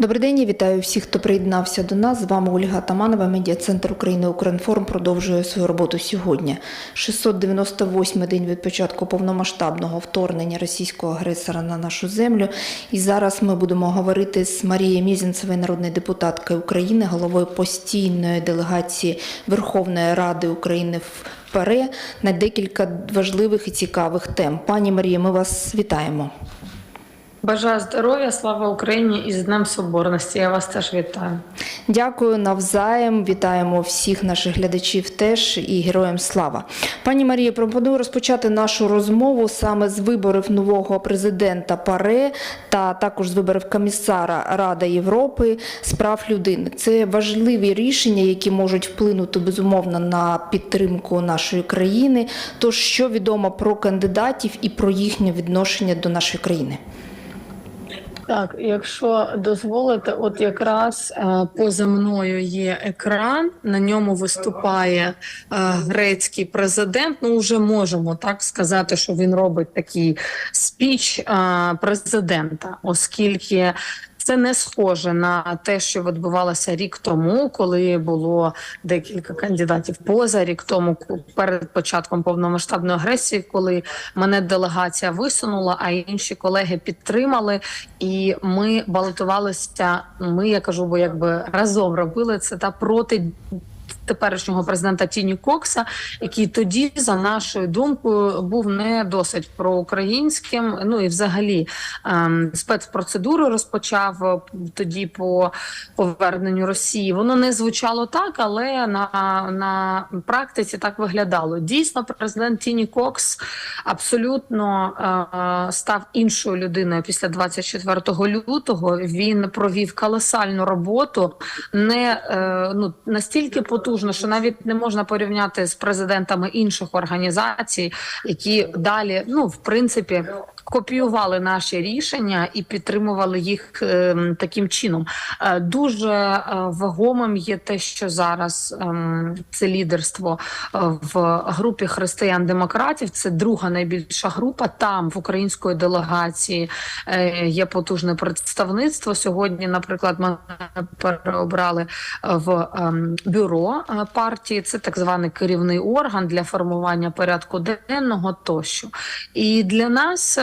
Добрий день, я вітаю всіх, хто приєднався до нас. З вами Ольга Таманова, медіа-центр України Укрінформ продовжує свою роботу сьогодні. 698 день від початку повномасштабного вторгнення російського агресора на нашу землю. І зараз ми будемо говорити з Марією Мізінцевою, народною депутаткою України, головою постійної делегації Верховної Ради України в ПАРЕ на декілька важливих і цікавих тем. Пані Марія, ми вас вітаємо. Бажаю здоров'я, слава Україні і з Днем Соборності. Я вас теж вітаю. Дякую навзаєм. Вітаємо всіх наших глядачів теж і героям слава. Пані Марія, пропоную розпочати нашу розмову саме з виборів нового президента ПАРЕ та також з виборів комісара Ради Європи з прав людини. Це важливі рішення, які можуть вплинути безумовно на підтримку нашої країни. Тож що відомо про кандидатів і про їхнє відношення до нашої країни? Так, якщо дозволите, от якраз е, поза мною є екран, на ньому виступає е, грецький президент. Ну, вже можемо так сказати, що він робить такий спіч е, президента, оскільки. Це не схоже на те, що відбувалося рік тому, коли було декілька кандидатів поза рік тому, перед початком повномасштабної агресії, коли мене делегація висунула, а інші колеги підтримали. І ми балотувалися. Ми я кажу, бо якби разом робили це та проти. Теперішнього президента Тіні Кокса, який тоді, за нашою думкою, був не досить проукраїнським. Ну і взагалі ем, спецпроцедуру розпочав е, тоді по поверненню Росії. Воно не звучало так, але на, на практиці так виглядало. Дійсно, президент Тіні Кокс абсолютно е, став іншою людиною після 24 лютого. Він провів колосальну роботу, не е, ну настільки потужно, що навіть не можна порівняти з президентами інших організацій, які далі, ну в принципі, копіювали наші рішення і підтримували їх е, таким чином. Е, дуже е, вагомим є те, що зараз е, це лідерство е, в групі християн-демократів. Це друга найбільша група. Там в української делегації є потужне представництво. Сьогодні, наприклад, ми переобрали в е, бюро партії. Це так званий керівний орган для формування порядку денного тощо. І для нас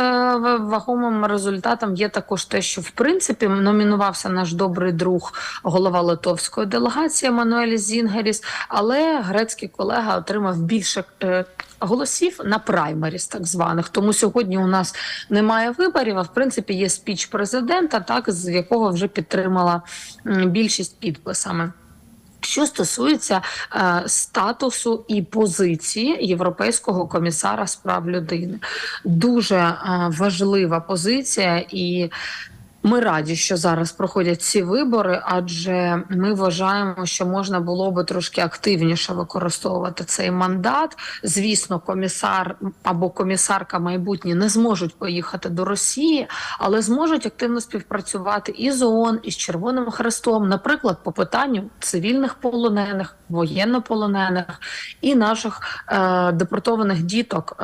вагомим результатом є також те, що в принципі номінувався наш добрий друг, голова литовської делегації Мануель Зінгеріс, але грецький колега отримав більше. е, Голосів на праймеріс, так званих, тому сьогодні у нас немає виборів. А в принципі є спіч президента, так з якого вже підтримала більшість підписами. Що стосується е, статусу і позиції європейського комісара з прав людини, дуже е, важлива позиція, і ми раді, що зараз проходять ці вибори, адже ми вважаємо, що можна було би трошки активніше використовувати цей мандат. Звісно, комісар або комісарка майбутні не зможуть поїхати до Росії, але зможуть активно співпрацювати і з ООН, і з Червоним Хрестом, наприклад, по питанню цивільних полонених, воєннополонених і наших е, депортованих діток,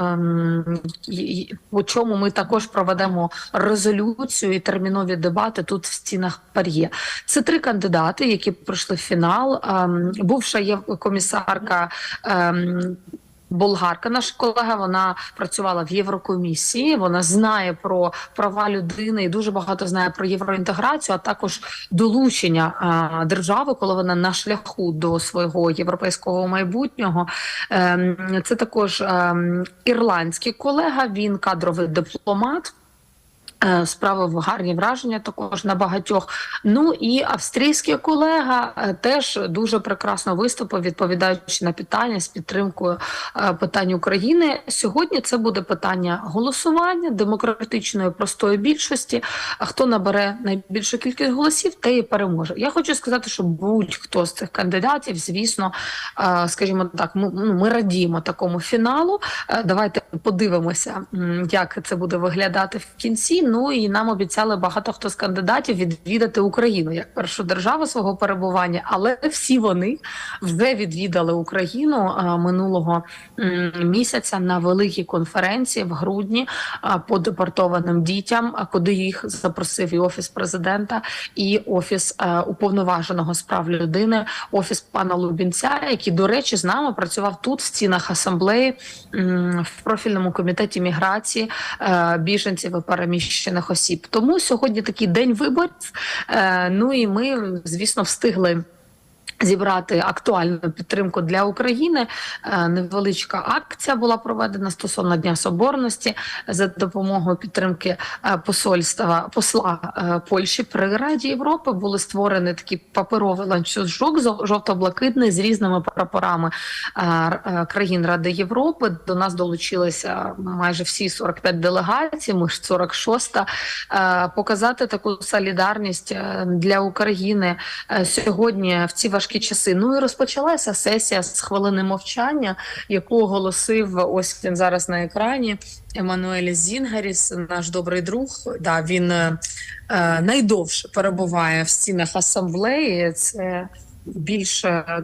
і по чому ми також проведемо резолюцію і термінові дебати тут в стінах Пар'є. Це три кандидати, які пройшли фінал. Ем, бувша є комісарка. Ем, Болгарка, наша колега, вона працювала в Єврокомісії. Вона знає про права людини і дуже багато знає про євроінтеграцію, а також долучення а, держави, коли вона на шляху до свого європейського майбутнього. Ем, це також ем, ірландський колега. Він кадровий дипломат. Е, Справив гарні враження також на багатьох. Ну і австрійський колега е, теж дуже прекрасно виступив, відповідаючи на питання з підтримкою е, питань України. Сьогодні це буде питання голосування демократичної простої більшості. А Хто набере найбільшу кількість голосів, те і переможе. Я хочу сказати, що будь-хто з цих кандидатів, звісно, скажімо так, ми, ну, ми радіємо такому фіналу. Давайте подивимося, як це буде виглядати в кінці. Ну і нам обіцяли багато хто з кандидатів відвідати Україну як першу державу свого перебування, але всі вони вже відвідали Україну минулого місяця на великій конференції в грудні по депортованим дітям, а куди їх запросив і офіс президента, і офіс уповноваженого з прав людини, офіс пана Лубінця, який, до речі, з нами працював тут в стінах асамблеї в профільному комітеті міграції е, біженців і переміщених осіб. Тому сьогодні такий день виборів. Е, Ну і ми, звісно, встигли. Зібрати актуальну підтримку для України. Е, Невеличка акція була проведена стосовно Дня Соборності за допомогою підтримки е, посольства посла е, Польщі при Раді Європи. Були створені такі паперовий ланцюжок жовто-блакитний з різними прапорами країн Ради Європи. До нас долучилися майже всі 45 делегацій. Ми ж 46-та. Е, Показати таку солідарність для України сьогодні в ці важкі часи. Ну і розпочалася сесія з хвилини мовчання, яку оголосив ось він зараз на екрані. Еммануель Зінгаріс, наш добрий друг. Да, він е, е, найдовше перебуває в стінах асамблеї. Це більше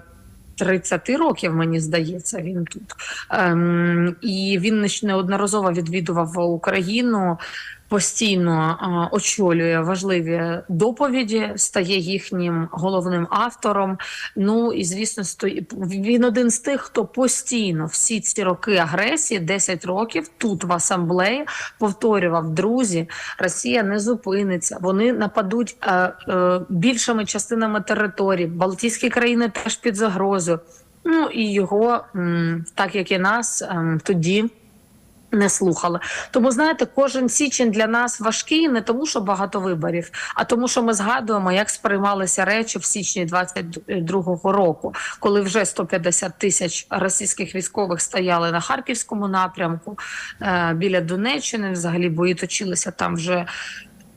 30 років, мені здається, він тут. Ем, і він неодноразово відвідував Україну. Постійно очолює важливі доповіді, стає їхнім головним автором. Ну і звісно, він один з тих, хто постійно всі ці роки агресії, 10 років тут в асамблеї повторював друзі. Росія не зупиниться. Вони нападуть е, більшими частинами території. Балтійські країни теж під загрозою. Ну і його, так як і нас, ем, тоді. Не слухали, тому знаєте, кожен січень для нас важкий не тому, що багато виборів, а тому, що ми згадуємо, як сприймалися речі в січні 22-го року, коли вже 150 тисяч російських військових стояли на харківському напрямку е, біля Донеччини. Взагалі бої точилися там вже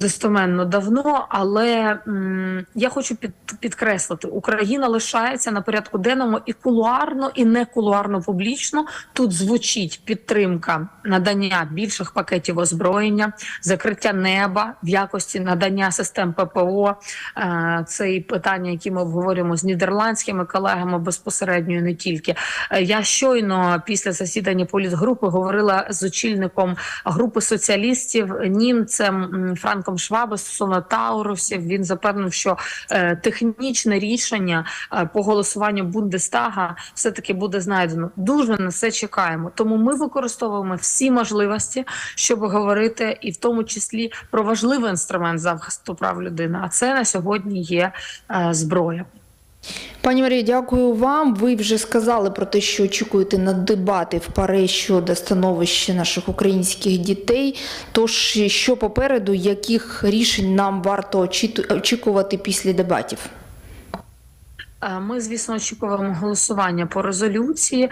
достоменно давно. Але м, я хочу під, підкреслити, Україна лишається на порядку денному і кулуарно, і не кулуарно публічно. Тут звучить підтримка надання більших пакетів озброєння, закриття неба в якості надання систем ППО. Е, Це і питання, які ми обговорюємо з нідерландськими колегами безпосередньо і не тільки. Е, Я щойно після засідання політгрупи говорила з очільником групи соціалістів німцем м, Франком Швабе стосовно Таурусів. Він запевнив, що е, технічне рішення е, по голосуванню Бундестага все таки буде знайдено. Дуже на це чекаємо. Тому ми використовуємо всі можливості, щоб говорити, і в тому числі про важливий інструмент захисту прав людини. А це на сьогодні є е, зброя. Пані Марія, дякую вам. Ви вже сказали про те, що очікуєте на дебати в пари щодо становища наших українських дітей. Тож, що попереду, яких рішень нам варто очікувати після дебатів? Ми, звісно, очікуємо голосування по резолюції.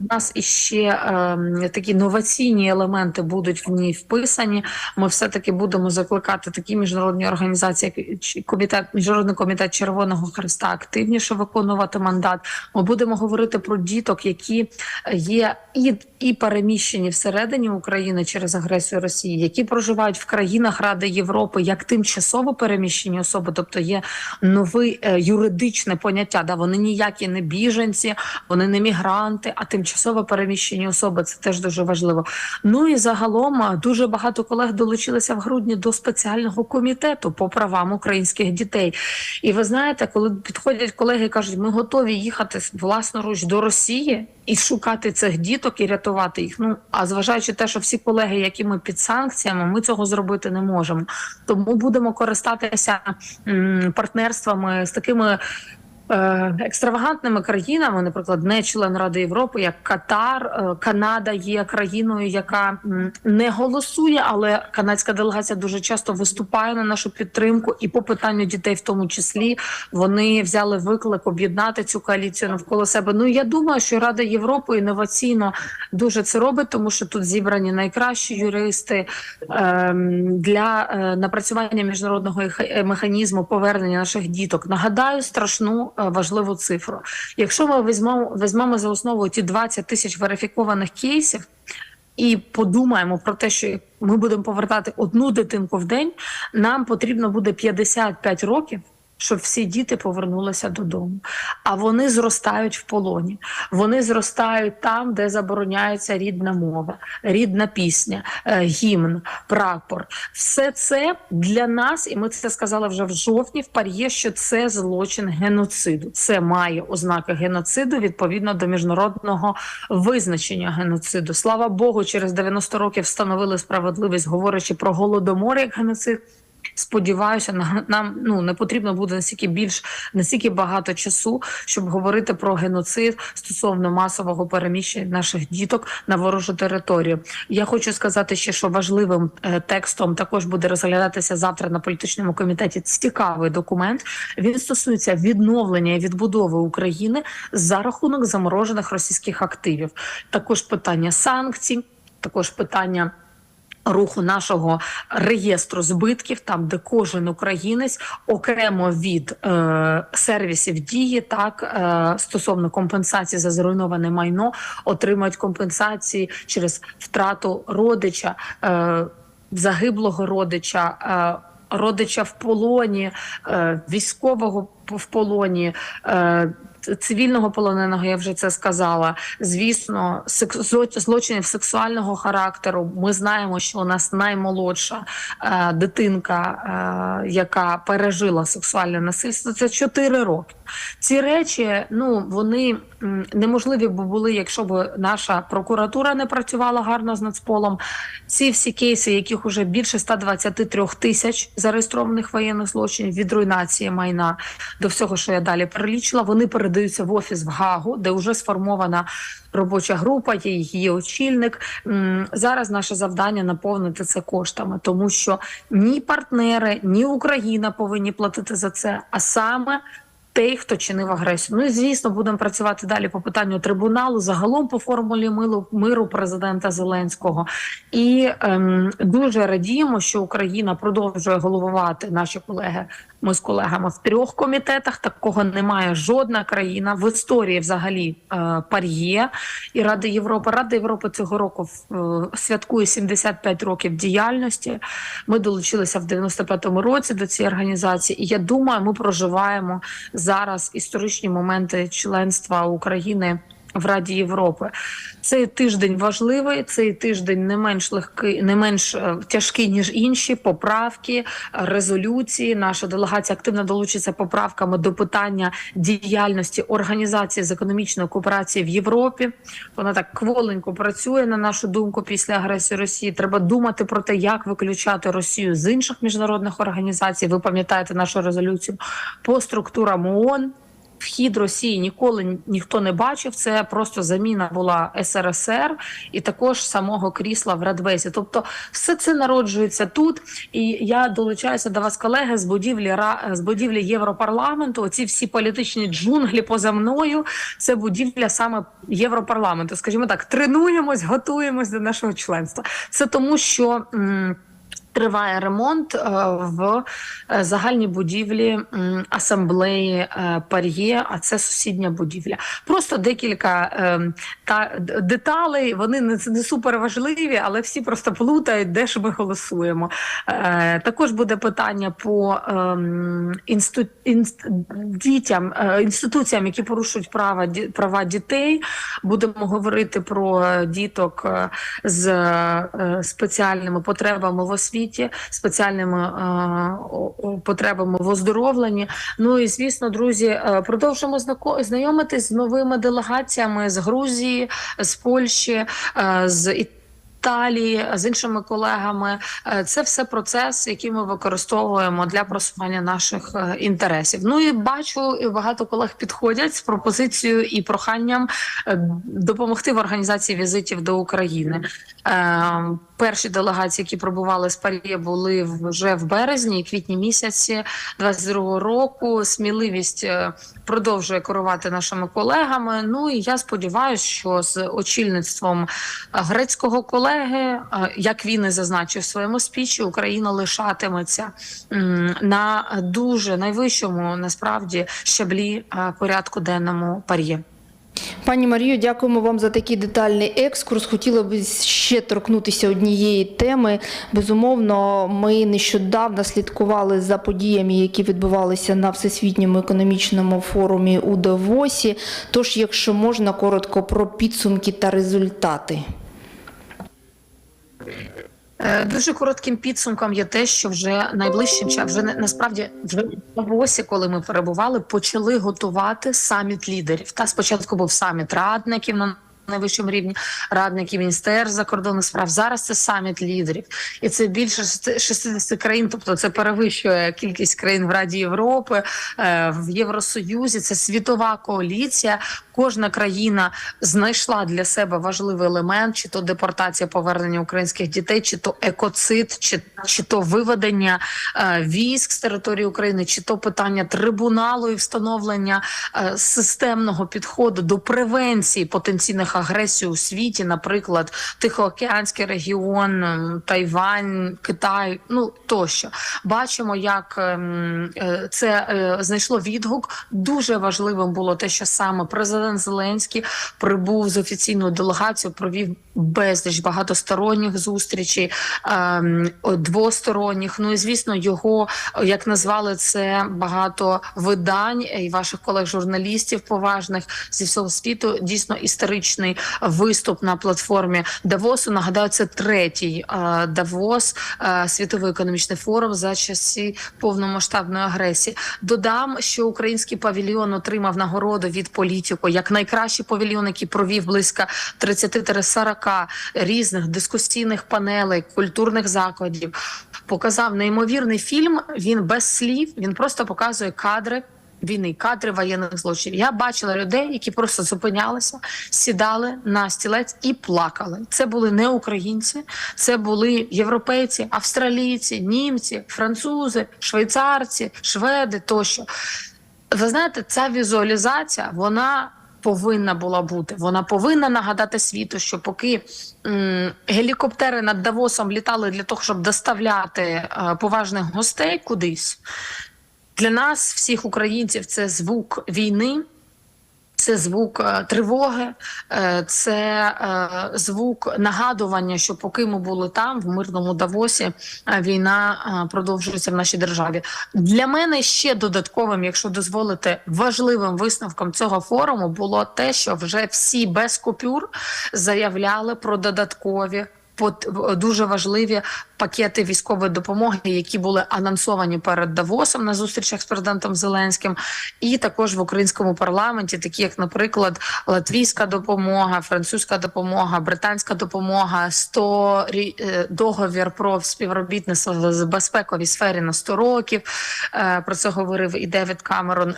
У нас іще е, такі новаційні елементи будуть в ній вписані. Ми все таки будемо закликати такі міжнародні організації, як комітет, міжнародний комітет Червоного Христа, активніше виконувати мандат. Ми будемо говорити про діток, які є і, і переміщені всередині України через агресію Росії, які проживають в країнах Ради Європи як тимчасово переміщені особи, тобто є нове е, юридичне поняття. Да, вони ніякі не біженці, вони не мігранти, а тимчасово переміщені особи. Це теж дуже важливо. Ну і загалом дуже багато колег долучилися в грудні до спеціального комітету по правам українських дітей. І ви знаєте, коли підходять колеги кажуть, ми готові їхати власноруч до Росії і шукати цих діток і рятувати їх. Ну а зважаючи те, що всі колеги, які ми під санкціями, ми цього зробити не можемо. Тому будемо користатися м, партнерствами з такими. Е, Екстравагантними країнами, наприклад, не член Ради Європи, як Катар, е, Канада є країною, яка не голосує, але канадська делегація дуже часто виступає на нашу підтримку, і по питанню дітей, в тому числі, вони взяли виклик об'єднати цю коаліцію навколо себе. Ну я думаю, що Рада Європи інноваційно дуже це робить, тому що тут зібрані найкращі юристи ем, для е, напрацювання міжнародного механізму повернення наших діток. Нагадаю страшну важливу цифру. Якщо ми візьмемо візьмемо за основу ті 20 тисяч верифікованих кейсів. І подумаємо про те, що ми будемо повертати одну дитинку в день, нам потрібно буде 55 років. Щоб всі діти повернулися додому, а вони зростають в полоні. Вони зростають там, де забороняється рідна мова, рідна пісня, е, гімн, прапор. Все це для нас, і ми це сказали вже в жовтні. В пар'є, що це злочин геноциду. Це має ознаки геноциду відповідно до міжнародного визначення геноциду. Слава Богу, через 90 років встановили справедливість, говорячи про голодомор як геноцид. Сподіваюся, на- нам ну не потрібно буде настільки більш настільки багато часу, щоб говорити про геноцид стосовно масового переміщення наших діток на ворожу територію. Я хочу сказати ще, що важливим е, текстом також буде розглядатися завтра на політичному комітеті. Цікавий документ. Він стосується відновлення і відбудови України за рахунок заморожених російських активів. Також питання санкцій, також питання руху нашого реєстру збитків, там де кожен українець окремо від е, сервісів дії, так е, стосовно компенсації за зруйноване майно, отримають компенсації через втрату родича, е, загиблого родича. Е, Родича в полоні, е, військового в полоні, е, цивільного полоненого, я вже це сказала. Звісно, злочинів сексуального характеру. Ми знаємо, що у нас наймолодша е, дитинка, е, яка пережила сексуальне насильство, це 4 роки. Ці речі, ну вони неможливі б були, якщо б наша прокуратура не працювала гарно з нацполом. Ці всі кейси, яких уже більше 123 тисяч зареєстрованих воєнних злочинів від руйнації майна до всього, що я далі перелічила, вони передаються в офіс в Гагу, де вже сформована робоча група, є її очільник. Зараз наше завдання наповнити це коштами, тому що ні партнери, ні Україна повинні платити за це, а саме. Той, хто чинив агресію. Ну і звісно, будемо працювати далі по питанню трибуналу, загалом по формулі милу, миру президента Зеленського. І ем, дуже радіємо, що Україна продовжує головувати наші колеги. Ми з колегами в трьох комітетах. Такого немає жодна країна в історії, взагалі, е, пар'є і Ради Європи. Рада Європи цього року е, святкує 75 років діяльності. Ми долучилися в 95-му році до цієї організації, і я думаю, ми проживаємо зараз історичні моменти членства України. В Раді Європи цей тиждень важливий. Цей тиждень не менш легкий, не менш е, тяжкий ніж інші поправки, резолюції. Наша делегація активно долучиться поправками до питання діяльності організації з економічної кооперації в Європі. Вона так кволенько працює на нашу думку після агресії Росії. Треба думати про те, як виключати Росію з інших міжнародних організацій. Ви пам'ятаєте нашу резолюцію по структурам ООН. Вхід Росії ніколи ніхто не бачив. Це просто заміна була СРСР і також самого крісла в Радбезі. Тобто, все це народжується тут. І я долучаюся до вас, колеги, з будівлі з будівлі Європарламенту. Оці всі політичні джунглі поза мною. Це будівля саме Європарламенту. Скажімо так, тренуємось, готуємось до нашого членства. Це тому, що. Триває ремонт е, в е, загальній будівлі асамблеї е, Пар'є, а це сусідня будівля. Просто декілька та деталей. Вони не, не супер важливі, але всі просто плутають, де ж ми голосуємо. Також буде питання по ем, інсту, інст, дітям, інституціям, які порушують права права дітей. Будемо говорити про діток з спеціальними потребами в освіті, спеціальними е, потребами в оздоровленні. Ну і звісно, друзі, е, продовжимо знайомитись з новими делегаціями з Грузії, з Польщі, е, з Італії, з іншими колегами. Е, Це все процес, який ми використовуємо для просування наших е, інтересів. Ну і бачу, багато колег підходять з пропозицією і проханням е, допомогти в організації візитів до України. Перші делегації, які пробували з Парі, були вже в березні, квітні місяці 22 року. Сміливість продовжує керувати нашими колегами. Ну і я сподіваюся, що з очільництвом грецького колеги, е, як він і зазначив в своєму спічі, Україна лишатиметься на дуже найвищому насправді щаблі е, порядку денному пар'є. Пані Марію, дякуємо вам за такий детальний екскурс. Хотіла б ще торкнутися однієї теми. Безумовно, ми нещодавно слідкували за подіями, які відбувалися на Всесвітньому економічному форумі у Давосі. Тож, якщо можна, коротко про підсумки та результати. Е, Дуже коротким підсумком є те, що вже найближчим часом, вже на- насправді вже в осі, коли ми перебували, почали готувати саміт лідерів. Та спочатку був саміт радників на найвищому рівні, радників міністерств закордонних справ. Зараз це саміт лідерів, і це більше шести- 60 країн. Тобто це перевищує кількість країн в Раді Європи, е, в Євросоюзі. Це світова коаліція. Кожна країна знайшла для себе важливий елемент, чи то депортація повернення українських дітей, чи то екоцид, чи, чи то виведення е, військ з території України, чи то питання трибуналу і встановлення е, системного підходу до превенції потенційних агресій у світі, наприклад, Тихоокеанський регіон, Тайвань, Китай, ну тощо бачимо, як ем, е, це е, знайшло відгук. Дуже важливим було те, що саме президент Зеленський прибув з офіційною делегацією, провів безліч багатосторонніх зустрічей, ем, двосторонніх. Ну і звісно, його е, як назвали це багато видань і ваших колег-журналістів поважних зі всього світу. Дійсно історичний виступ на платформі Давосу. Нагадаю, це третій е, Давос, е, світовий економічний форум за часів повномасштабної агресії. Додам, що український павільйон отримав нагороду від політику як найкращий павільйон, який провів близько 30-40 різних дискусійних панелей, культурних закладів. Показав неймовірний фільм. Він без слів, він просто показує кадри. Війни, кадри воєнних злочинів. Я бачила людей, які просто зупинялися, сідали на стілець і плакали. Це були не українці, це були європейці, австралійці, німці, французи, швейцарці, шведи тощо. Ви знаєте, ця візуалізація вона повинна була бути. Вона повинна нагадати світу, що поки м, гелікоптери над Давосом літали для того, щоб доставляти е, поважних гостей кудись. Для нас, всіх українців, це звук війни, це звук е, тривоги, е, це е, звук нагадування, що поки ми були там, в мирному Давосі, війна продовжується в нашій державі. Для мене ще додатковим, якщо дозволите, важливим висновком цього форуму було те, що вже всі без купюр заявляли про додаткові. Пот- Дуже важливі пакети військової допомоги, які були анонсовані перед Давосом на зустрічах з президентом Зеленським, і також в українському парламенті, такі як, наприклад, латвійська допомога, французька допомога, британська допомога, 100 е, договір про співробітництво в безпековій сфері на 100 років. Е, Про це говорив і Девід Камерон.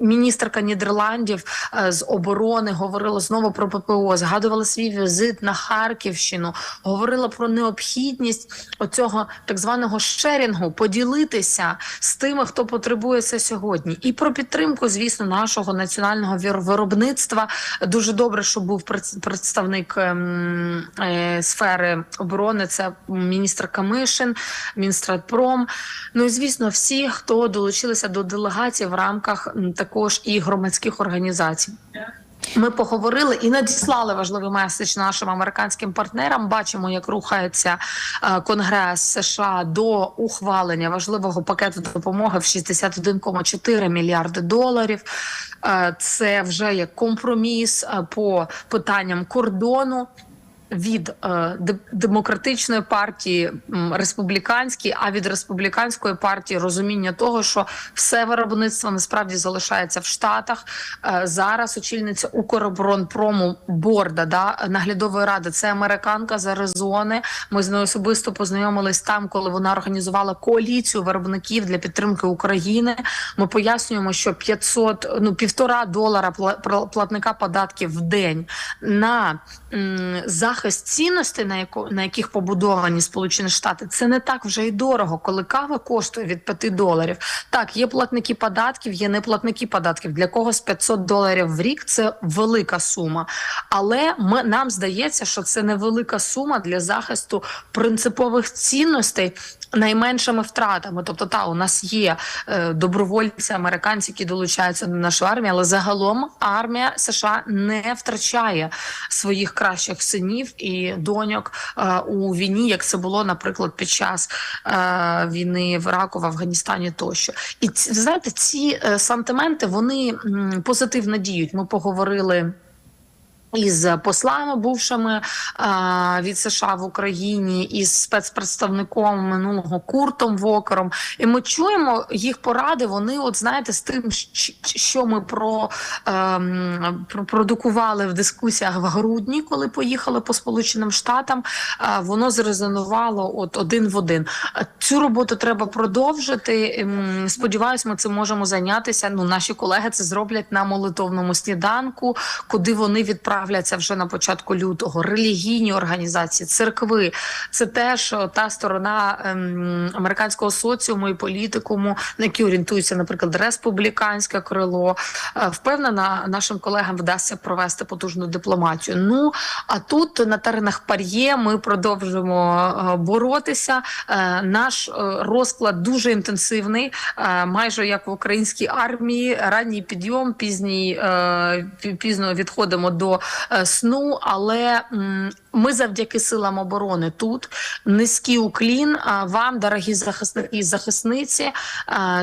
Міністерка Нідерландів е, з оборони говорила знову про ППО, згадувала свій візит на Харківщину, говорила про необхідність оцього так званого шерінгу, поділитися з тими, хто потребує це сьогодні, і про підтримку, звісно, нашого національного виробництва. Дуже добре, що був пред- представник ем, е, сфери оборони. Це міністр Камишин, Мінстратпром. Ну і звісно, всі, хто долучилися до делегації в рамках також і громадських організацій. Ми поговорили і надіслали важливий меседж нашим американським партнерам. Бачимо, як рухається е, Конгрес США до ухвалення важливого пакету допомоги в 61,4 мільярди доларів. Е, Це вже як компроміс е, по питанням кордону. Від е, демократичної партії республіканській, а від республіканської партії розуміння того, що все виробництво насправді залишається в Штатах. Е, зараз очільниця Укроборонпрому Борда да наглядової ради. Це американка з Аризони. Ми з нею особисто познайомились там, коли вона організувала коаліцію виробників для підтримки України. Ми пояснюємо, що 500, ну півтора долара пла- пла- платника податків в день на захист цінностей, на, яко, на яких побудовані Сполучені Штати, це не так вже й дорого, коли кава коштує від 5 доларів. Так, є платники податків, є неплатники податків. Для когось 500 доларів в рік це велика сума. Але ми, нам здається, що це невелика сума для захисту принципових цінностей найменшими втратами. Тобто, та у нас є е, добровольці, американці, які долучаються до нашої армії, але загалом армія США не втрачає своїх кращих синів і доньок е, у війні, як це було, наприклад, під час е, війни в Іраку, в Афганістані тощо. І знаєте, ці е, сантименти вони позитивно діють. Ми поговорили. Із послами бувшими а, від США в Україні, із спецпредставником минулого Куртом Вокером, і ми чуємо їх поради. Вони, от знаєте, з тим, що ми про, ем, про- продукували в дискусіях в грудні, коли поїхали по Сполученим Штатам. а, воно зрезонувало от один в один. Цю роботу треба продовжити. Ем, Сподіваюсь, ми цим можемо зайнятися. Ну, наші колеги це зроблять на молитовному сніданку, куди вони відправляться вже на початку лютого. Релігійні організації, церкви. Це теж та сторона ем, американського соціуму і політикуму, на які орієнтується, наприклад, республіканське крило. Е, Впевнена, нашим колегам вдасться провести потужну дипломатію. Ну а тут на теренах пар'є ми продовжимо е, боротися. Е, Наш е, розклад дуже інтенсивний, е, майже як в українській армії. Ранній підйом, пізній е, пізно відходимо до е, сну, але ми завдяки силам оборони тут. Низький уклін вам, дорогі захисники і захисниці.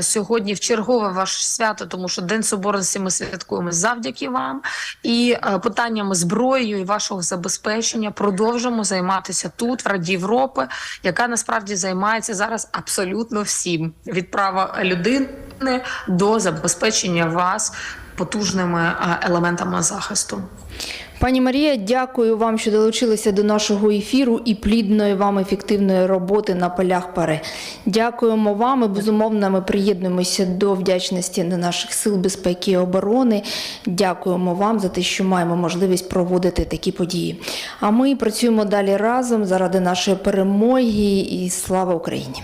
Сьогодні в чергове ваше свято, тому що День Соборності ми святкуємо завдяки вам. І е, питаннями зброєю і вашого забезпечення продовжимо займатися тут, в Раді Європи, яка насправді займається зараз абсолютно всім від права людини до забезпечення вас потужними е, елементами захисту. Пані Марія, дякую вам, що долучилися до нашого ефіру і плідної вам ефективної роботи на полях пари. Дякуємо вам і безумовно ми приєднуємося до вдячності до наших сил безпеки і оборони. Дякуємо вам за те, що маємо можливість проводити такі події. А ми працюємо далі разом заради нашої перемоги і слава Україні.